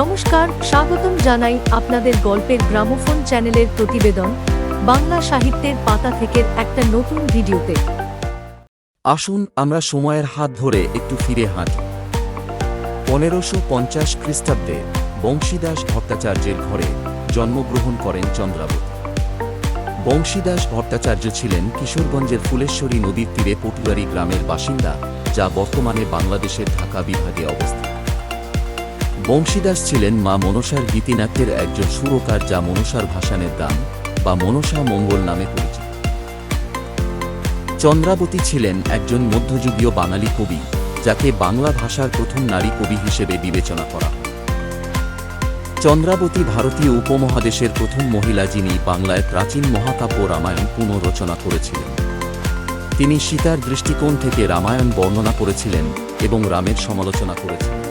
নমস্কার, স্বাগতম জানাই আপনাদের গল্পের গ্রামোফোন চ্যানেলের প্রতিবেদন, বাংলা সাহিত্যের পাতা থেকে একটা নতুন ভিডিওতে। আসুন আমরা সময়ের হাত ধরে একটু ফিরে হাঁটি। পনেরোশো পঞ্চাশ খ্রিস্টাব্দে বংশীদাস ভট্টাচার্যের ঘরে জন্মগ্রহণ করেন চন্দ্রাবতী। বংশীদাস ভট্টাচার্য ছিলেন কিশোরগঞ্জের ফুলেশ্বরী নদীর তীরে পটুয়ারি গ্রামের বাসিন্দা, যা বর্তমানে বাংলাদেশের ঢাকা বিভাগে অবস্থিত। বংশীদাস ছিলেন মা মনসার গীতিনাট্যের একজন সুরকার যা মনসার ভাসানের গান বা মনসা মঙ্গল নামে পরিচিত। চন্দ্রাবতী ছিলেন একজন মধ্যযুগীয় বাঙালি কবি যাকে বাংলা ভাষার প্রথম নারী কবি হিসেবে বিবেচনা করা চন্দ্রাবতী ভারতীয় উপমহাদেশের প্রথম মহিলা যিনি বাংলায় প্রাচীন মহাকাব্য রামায়ণ পুনর্রচনা করেছিলেন। তিনি সীতার দৃষ্টিকোণ থেকে রামায়ণ বর্ণনা করেছিলেন এবং রামের সমালোচনা করেছিলেন।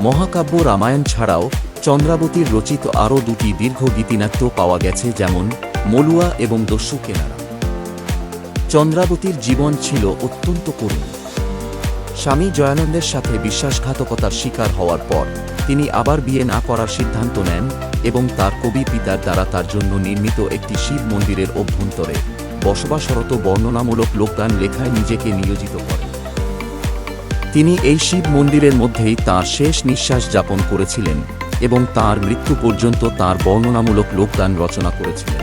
মহাকাব্য রামায়ণ ছাড়াও চন্দ্রাবতীর রচিত আরও দুটি দীর্ঘ গীতিনাট্য পাওয়া গেছে যেমন মলুয়া এবং দস্যু কেনারা। চন্দ্রাবতীর জীবন ছিল অত্যন্ত করুণ। স্বামী জয়ানন্দের সাথে বিশ্বাসঘাতকতার শিকার হওয়ার পর তিনি আবার বিয়ে না করার সিদ্ধান্ত নেন এবং তার কবি পিতার দ্বারা তার জন্য নির্মিত একটি শিব মন্দিরের অভ্যন্তরে বসবাসরত বর্ণনামূলক লোকগান লেখায় নিজেকে নিয়োজিত করেন। তিনি এই শিব মন্দিরের মধ্যেই তার শেষ নিঃশ্বাস যাপন করেছিলেন এবং তার মৃত্যু পর্যন্ত তার বর্ণনামূলক লোকদান রচনা করেছিলেন।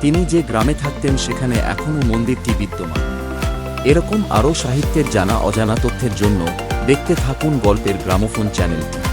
তিনি যে গ্রামে থাকতেন সেখানে এখনও মন্দিরটি বিদ্যমান। এরকম আরও সাহিত্যের জানা অজানা তথ্যের জন্য দেখতে থাকুন গল্পের গ্রামোফোন চ্যানেলটি।